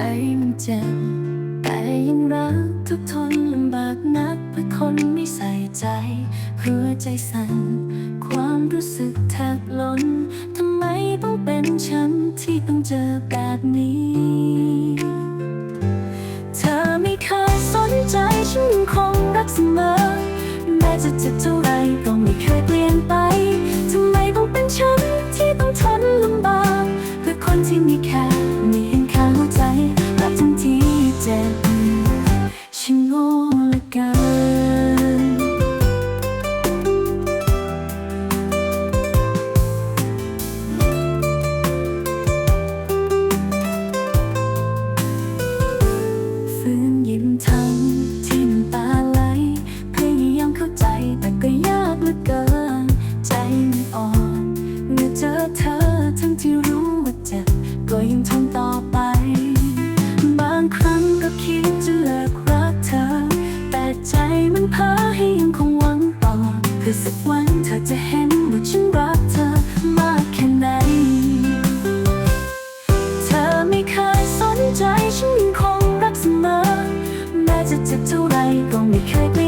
ใจมันเจ็บแต่ยังรักทุกทนลำบากนักเพื่อคนไม่ใส่ใจ หัวใจสั่น ความรู้สึกแทบล้น ทำไมต้องเป็นฉันที่ต้องเจอแบบนี้ เธอไม่เคยสนใจฉันคงรักเสมอแม้จะเจ็บเท่า เพ้อให้ยังคงหวังต่อเพื่อสักวันเธอจะเห็นว่าฉันรักเธอมากแค่ไหน เธอไม่เคยสนใจฉันยังคงรักเสมอ แม้จะเจ็บเท่าไรก็ไม่เคยเปลี่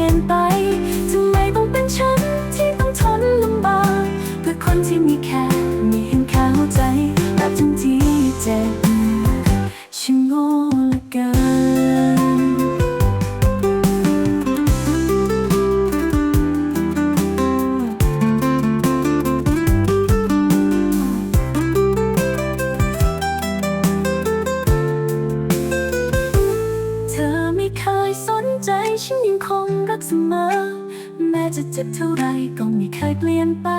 ยน ยสนใจฉันยังคงรักเสมอ แม้จะเจ็บเท่าไรก็ไม่เคยเปลี่ยนไป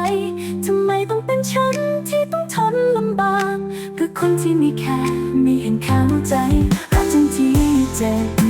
ทำไมต้องเป็นฉันที่ต้องทนลำบากกับคนที่มีแค่ไม่เห็นข่าหัวใจรักจริงที่เจ็บ